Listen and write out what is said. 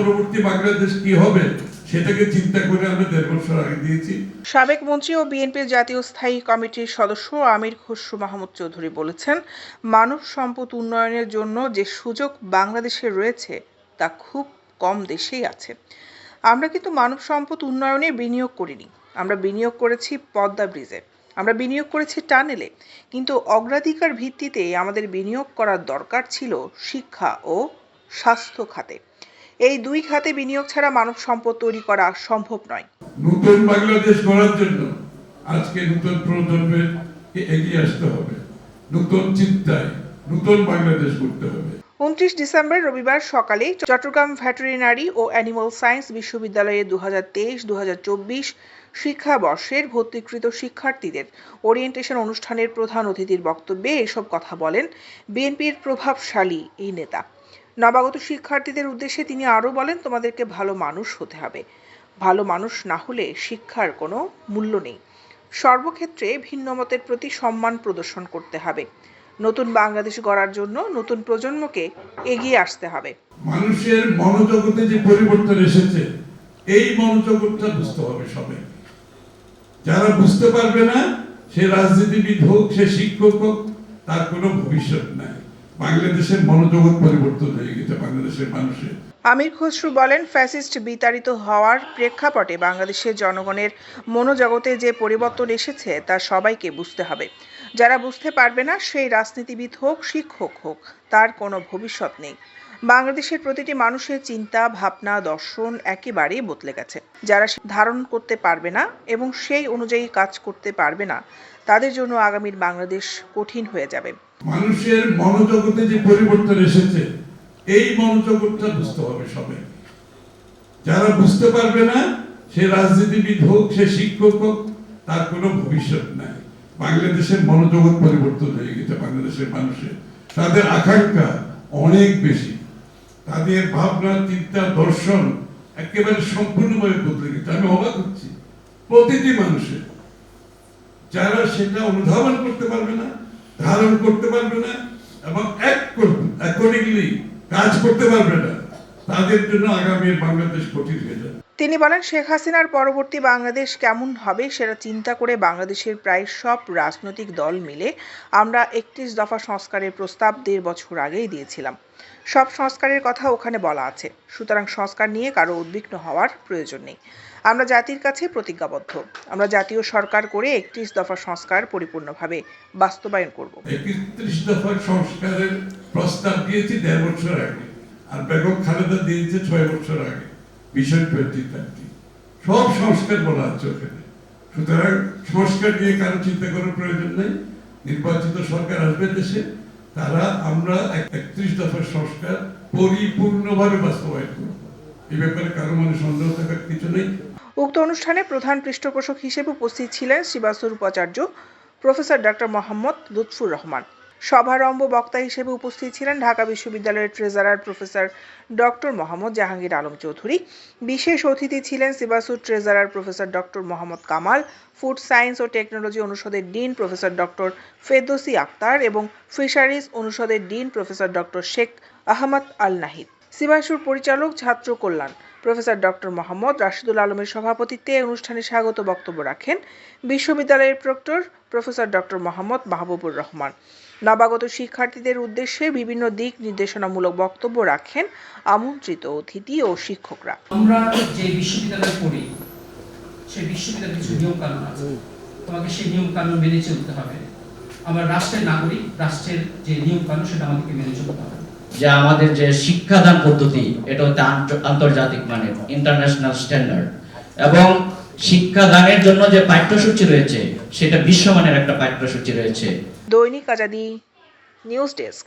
পরবর্তী বাংলাদেশ কি হবে, সেটাকে চিন্তা করে আমরা দেড় বছর আগে দিয়েছি। সাবেক মন্ত্রী ও বিএনপির জাতীয় স্থায়ী কমিটির সদস্য আমির খসরু মাহমুদ চৌধুরী বলেছেন, মানব সম্পদ উন্নয়নের জন্য যে সুযোগ বাংলাদেশে রয়েছে, তা খুব কম দেশেই আছে। আমরা কিন্তু মানব সম্পদ উন্নয়নে বিনিয়োগ করিনি। আমরা বিনিয়োগ করেছি পদ্মা ব্রিজে। আমরা বিনিয়োগ করেছি টানেলে। কিন্তু অগ্রাধিকার ভিত্তিতে আমাদের বিনিয়োগ করার দরকার ছিল শিক্ষা ও স্বাস্থ্য খাতে। এই দুই খাতে বিনিয়োগ ছাড়া মানব সম্পদ তৈরি করা সম্ভব নয়। নতুন বাংলাদেশ গড়ার জন্য আজকে নতুন প্রজন্মের এগিয়ে আসতে হবে। নতুন চিন্তায় নতুন বাংলাদেশ করতে হবে। উনত্রিশ ডিসেম্বর রবিবার সকালে চট্টগ্রাম ভেটেরিনারি ও অ্যানিমাল সায়েন্স বিশ্ববিদ্যালয়ে দু হাজার তেইশ দু হাজার চব্বিশ শিক্ষাবর্ষের ভর্তিকৃত শিক্ষার্থীদের ওরিয়েন্টেশন অনুষ্ঠানের প্রধান অতিথির বক্তব্যে এসব কথা বলেন বিএনপির প্রভাবশালী এই নেতা। নবাগত শিক্ষার্থীদের উদ্দেশ্যে তিনি আরও বলেন, তোমাদেরকে ভালো মানুষ হতে হবে। ভালো মানুষ না হলে শিক্ষার কোনো মূল্য নেই। সর্বক্ষেত্রে ভিন্নমতের প্রতি সম্মান প্রদর্শন করতে হবে। নতুন বাংলাদেশ গড়ার জন্য নতুন প্রজন্মকে এগিয়ে আসতে হবে। মানুষের মনোজগতে যে পরিবর্তন এসেছে, এই মনোজগৎটা বুঝতে হবে সবাই। যারা বুঝতে পারবে না, সে রাজনীতিবিদ হোক, সে শিক্ষক হোক, তার কোনো ভবিষ্যৎ নাই। বাংলাদেশের মনোজগৎ পরিবর্তন হয়ে গেছে বাংলাদেশের মানুষের। আমির খসরু বলেন, ফ্যাসিস্ট বিতাড়িত হওয়ার প্রেক্ষাপটে বাংলাদেশের জনগণের মনোজগতে যে পরিবর্তন এসেছে তা সবাইকে বুঝতে হবে। যারা বুঝতে পারবে না, সেই রাজনীতিবিদ হোক, শিক্ষক হোক, তার কোনো ভবিষ্যৎ নেই। বাংলাদেশের প্রতিটি মানুষের চিন্তা, ভাবনা, দর্শন একেবারেই বদলে গেছে। যারা ধারণ করতে পারবে না এবং সেই অনুযায়ী কাজ করতে পারবে না, তাদের জন্য আগামীর বাংলাদেশ কঠিন হয়ে যাবে। মানুষের মনোজগতে যে পরিবর্তন এসেছে, এই মনোজগৎটা বুঝতে হবে সবাই। যারা বুঝতে পারবে না, সে রাজনীতিবিদ হোক, সে শিক্ষক হোক, তার কোনো ভবিষ্যৎ নাই। বাংলাদেশের মনোজগৎ পরিবর্তন হয়ে গেছে বাংলাদেশের মানুষের তাদের আকাঙ্ক্ষা অনেক বেশি। তাদের ভাবনা, চিন্তা, দর্শন একেবারে সম্পূর্ণভাবে বদলে গেছে। আমি অবাক হচ্ছি। প্রতিটি মানুষের। যারা সেটা অনুধাবন করতে পারবে না ধারণ করতে পারবে না এবং অ্যাকর্ডিংলি কাজ করতে পারবে না। তাদের জন্য আগামী বাংলাদেশ কঠিন হয়ে যাবে। তিনি বলেন, শেখ হাসিনার পরবর্তী বাংলাদেশ কেমন হবে সেটা চিন্তা করে বাংলাদেশের প্রায় সব রাজনৈতিক দল মিলে আমরা একত্রিশ দফা সংস্কারের প্রস্তাব দেড় বছর আগেই দিয়েছিলাম। সব সংস্কারের কথা ওখানে বলা আছে। সুতরাং সংস্কার নিয়ে কারও উদ্বিগ্ন হওয়ার প্রয়োজন নেই। আমরা জাতির কাছে প্রতিজ্ঞাবদ্ধ। আমরা জাতীয় সরকার করে একত্রিশ দফা সংস্কার পরিপূর্ণভাবে বাস্তবায়ন করব। একত্রিশ সংস্কারের প্রস্তাব দিয়েছি দেড় বছর আগে। আর বেগম খালেদা দিয়েছে ছয় বছর আগে। মিশন টোয়েন্টি থার্টি সব সংস্কার বলা আছে ওখানে। সুতরাং সংস্কার নিয়ে কারও চিন্তা করার প্রয়োজন নেই। নির্বাচিত সরকার আসবে দেশে। তারা আমরা একত্রিশ দফার সংস্কার পরিপূর্ণভাবে বাস্তবায়ন করব। এই ব্যাপারে কারও মনে সন্দেহ থাকার কিছু নেই। উক্ত অনুষ্ঠানে প্রধান পৃষ্ঠপোষক হিসেবে উপস্থিত ছিলেন শিবাসুর উপাচার্য প্রফেসর ডক্টর মোহাম্মদ লুৎফুর রহমান। সভারম্ভ বক্তা হিসেবে উপস্থিত ছিলেন ঢাকা বিশ্ববিদ্যালয়ের treasurer professor doctor Mohammad Jahangir Alam Chowdhury. বিশেষ অতিথি ছিলেন সিবাসুর treasurer professor doctor Mohammad Kamal, food science ও টেকনোলজি অনুষদের dean professor doctor Ferdousi Akter এবং ফিশারিজ অনুষদের dean professor doctor Sheikh Ahmad Al Nahid. সিবাসুর পরিচালক ছাত্র কল্যাণ। প্রফেসর ডক্টর মোহাম্মদ রাশিদুল আলমের সভাপতিত্বে অনুষ্ঠানে স্বাগত বক্তব্য রাখেন বিশ্ববিদ্যালয়ের proctor professor doctor Mohammad Mahbubur Rahman. নবাগত শিক্ষার্থীদের উদ্দেশ্যে বিভিন্ন দিক নির্দেশনামূলক বক্তব্য রাখেন আমন্ত্রিত অতিথি ও শিক্ষকরা। আমরা যে বিশ্ববিদ্যালয়ে পড়ি, সেই বিশ্ববিদ্যালয়ের কিছু নিয়ম কানুন আছে। তোমাকে সেই নিয়ম কানুন মেনে চলতে হবে। আমরা রাষ্ট্রের নাগরিক, রাষ্ট্রের যে নিয়ম কানুন সেটা আমাদেরকে মেনে চলতে হবে। যে আমাদের যে শিক্ষাদান পদ্ধতি, এটা হচ্ছে আন্ত- আন্তর্জাতিক মানের ইন্টারন্যাশনাল স্ট্যান্ডার্ড এবং শিক্ষাদানের জন্য যে পাঠ্যসূচি রয়েছে, সেটা বিশ্বমানের একটা পাঠ্যসূচি রয়েছে। দৈনিক আজাদি নিউজ ডেস্ক।